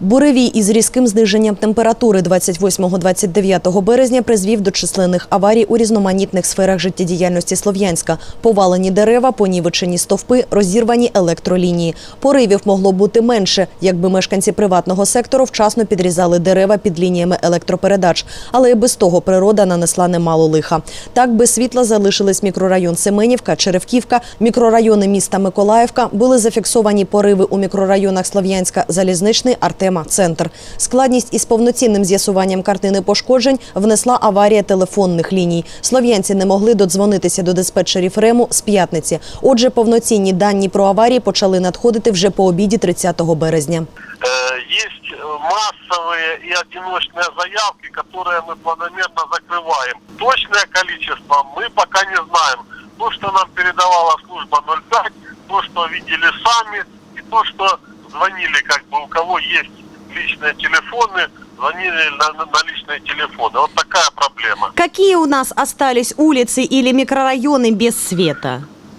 Буревій із різким зниженням температури 28-29 березня призвів до численних аварій у різноманітних сферах життєдіяльності Слов'янська. Повалені дерева, понівечені стовпи, розірвані електролінії. Поривів могло бути менше, якби мешканці приватного сектору вчасно підрізали дерева під лініями електропередач. Але і без того природа нанесла немало лиха. Так без світла залишились мікрорайон Семенівка, Черевківка, мікрорайони міста Миколаївка. Були зафіксовані пориви у мікрорайонах Слов'янська, Залізничний, Артема, Центр. Складність із повноцінним з'ясуванням картини пошкоджень внесла аварія телефонних ліній. Слов'янці не могли додзвонитися до диспетчерів РЕМу з п'ятниці. Отже, повноцінні дані про аварії почали надходити вже по обіді 30 березня. Э, есть э, массовые и одиночные заявки, которые мы планомерно закрываем. Точное количество мы пока не знаем. То, что нам передавала служба 05, то, что видели сами, и то, что звонили, как бы у кого есть личные телефоны, звонили на, на- на личные телефоны. Вот такая проблема. Какие у нас остались улицы или микрорайоны без света?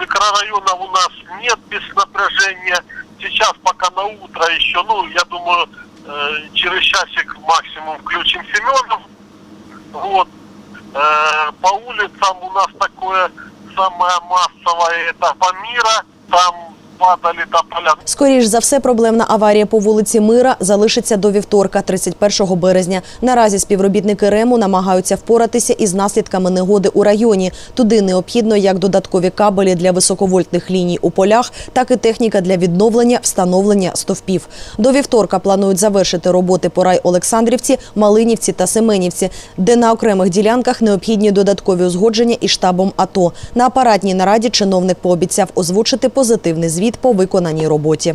Микрорайонов у нас нет без напряжения. Сейчас пока на утро еще, ну, я думаю, э, через часик максимум включим Семенов. Вот. Э, по улицам у нас такое самое массовое, это Памира. Там падали тополя. Скоріш за все, проблемна аварія по вулиці Мира залишиться до вівторка, 31 березня. Наразі співробітники РЕМу намагаються впоратися із наслідками негоди у районі. Туди необхідно як додаткові кабелі для високовольтних ліній у полях, так і техніка для відновлення, встановлення стовпів. До вівторка планують завершити роботи по рай Олександрівці, Малинівці та Семенівці, де на окремих ділянках необхідні додаткові узгодження із штабом АТО. На апаратній нараді чиновник пообіцяв озвучити позитивний звіт по виконаній роботі.